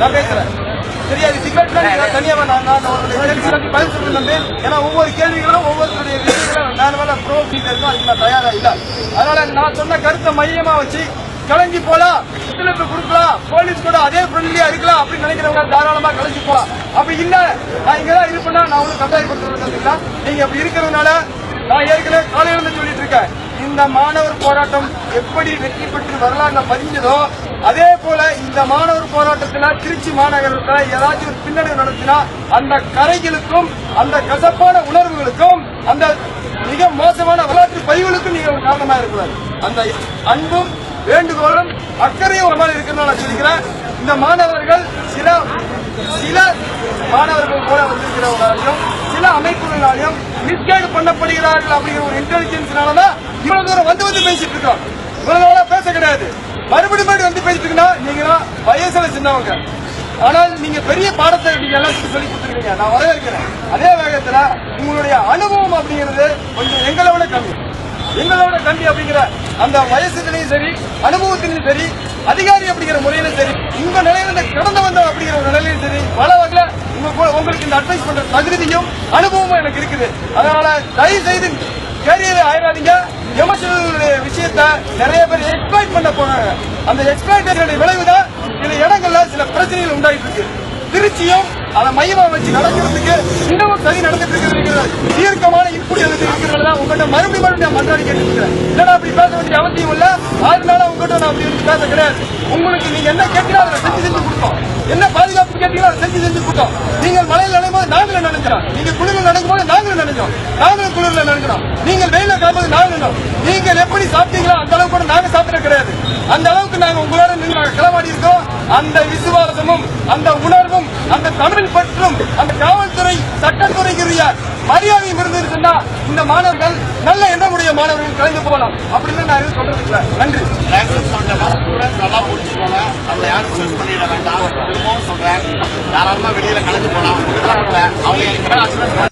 நான் பேசுறேன். சரியா இது டிக்கெட்ல தனியாக நான் நான் உங்களுடைய கேள்விகளுக்கு பதில் சொல்ல ஏன்னா ஒவ்வொரு கேள்விகளும் ஒவ்வொருத்தருடைய விஷயங்களும் நான் வேலை ப்ரோ இருக்கும் அதுக்கு நான் தயாரா இல்ல. அதனால நான் சொன்ன கருத்தை மையமா வச்சு கலங்கி போலாம் ஒத்துழைப்பு கொடுக்கலாம் போலீஸ் கூட அதே ஃப்ரெண்ட்லியா இருக்கலாம் அப்படின்னு நினைக்கிறவங்க தாராளமா கலங்கி போலாம். அப்படி இல்ல. நான் இங்கதான் இருப்பேன்னா நான் ஒன்றும் கட்டாயப்படுத்துறதுல நீங்க அப்படி இருக்கிறதுனால நான் ஏற்கனவே காலையில இருந்து சொல்லிட்டு இருக்கேன். இந்த மாணவர் போராட்டம் எப்படி வெற்றி பெற்று வரலாறுல பதிஞ்சதோ அதே போல இந்த மாணவர் போராட்டத்துல திருச்சி மாநகரத்துல ஏதாச்சும் ஒரு பின்னடைவு நடத்தினா அந்த கரைகளுக்கும் அந்த கசப்பான உணர்வுகளுக்கும் அந்த மிக மோசமான வரலாற்று பதிவுகளுக்கும் நீங்க காரணமாக காரணமா அந்த அன்பும் வேண்டுகோளும் அக்கறையும் ஒரு மாதிரி இருக்கிறதா நான் சொல்லிக்கிறேன். இந்த மாணவர்கள் சில சில மாணவர்கள் கூட வந்திருக்கிறவர்களாலையும் சில அமைப்புகளாலையும் மிஸ்கைடு பண்ணப்படுகிறார்கள் அப்படிங்கிற ஒரு இன்டெலிஜென்ஸ்னால தான் இவ்வளவு தூரம் வந்து வந்து பேசிட்டு இருக்கோம். இவ்வளவு தூரம் பேச கிடையாது. மறுபடியும் மறுபடியும் வந்து பேசிட்டு இருக்கீங்கன்னா நீங்க வயசுல சின்னவங்க. ஆனால் நீங்க பெரிய பாடத்தை நீங்க எல்லாத்துக்கும் சொல்லி கொடுத்துருக்கீங்க. நான் வரவேற்கிறேன். அதே வேகத்துல உங்களுடைய அனுபவம் அப்படிங்கிறது கொஞ்சம் எங்களை விட கம்மி. எங்களை விட கம்மி அப்படிங்கிற அந்த வயசுலையும் சரி அனுபவத்திலையும் சரி அதிகாரி அப்படிங்கிற முறையிலும் சரி உங்க நிலையில கடந்து வந்த அப்படிங்கிற ஒரு நிலையிலும் சரி பல வகையில உங்க உங்களுக்கு இந்த அட்வைஸ் பண்ற தகுதியும் அனுபவமும் எனக்கு இருக்குது. அதனால தயவு செய்து கேரியரை ஆயிடாதீங்க எமோஷனல் விஷயத்த நிறைய பேர் எக்ஸ்பிளைட் பண்ண போனாங்க அந்த எக்ஸ்பிளைட்டேஷனுடைய விளைவுதான் சில இடங்கள்ல சில பிரச்சனைகள் உண்டாயிட்டு இருக்கு திருச்சியும் அதை மையமா வச்சு நடக்கிறதுக்கு இன்னமும் சரி நடந்துட்டு இருக்கிறது தீர்க்கமான இப்படி எனக்கு இருக்கிறதா தான் உங்ககிட்ட மறுபடியும் மறுபடியும் நான் மன்றாடி கேட்டு இல்லைனா அப்படி பேச வேண்டிய அவசியம் இல்ல. அதனால உங்ககிட்ட நான் அப்படி பேச கிடையாது உங்களுக்கு நீங்க என்ன கேட்டீங்களோ அதை செஞ்சு செஞ்சு கொடுத்தோம் என்ன பாதுகாப்பு கேட்டீங்களோ அதை செஞ்சு செஞ்சு கொடுத்தோம் நீங்கள் மலையில் நடைபோது நாங்களும் நினைக்கிறோம் நீங்க குளிரில் நடக்கும்போது நாங்களும் நினைக்கிறோம் நீங்கள் வெயில காப்பது நீங்கள் எப்படி சாப்பிட்டீங்களோ அந்த அளவுக்கு கூட நாங்க சாப்பிட கிடையாது. அந்த அளவுக்கு நாங்க உங்களோட நின்று களவாடி இருக்கோம் அந்த விசுவாசமும் அந்த உணர்வும் அந்த தமிழ் பற்றும் அந்த காவல்துறை சட்டத்துறைக்குரிய மரியாதையும் இந்த மாணவர்கள் நல்ல எண்ணமுடைய மாணவர்கள் கலந்து போகலாம் அப்படின்னு நான் எதுவும் சொல்றது இல்லை. நன்றி. நல்லா புரிஞ்சுக்கோங்க நம்மளை யாரும் சூஸ் பண்ணிட வேண்டாம். திரும்பவும் சொல்றேன். தாராளமா வெளியில கலந்து போகலாம் அவங்க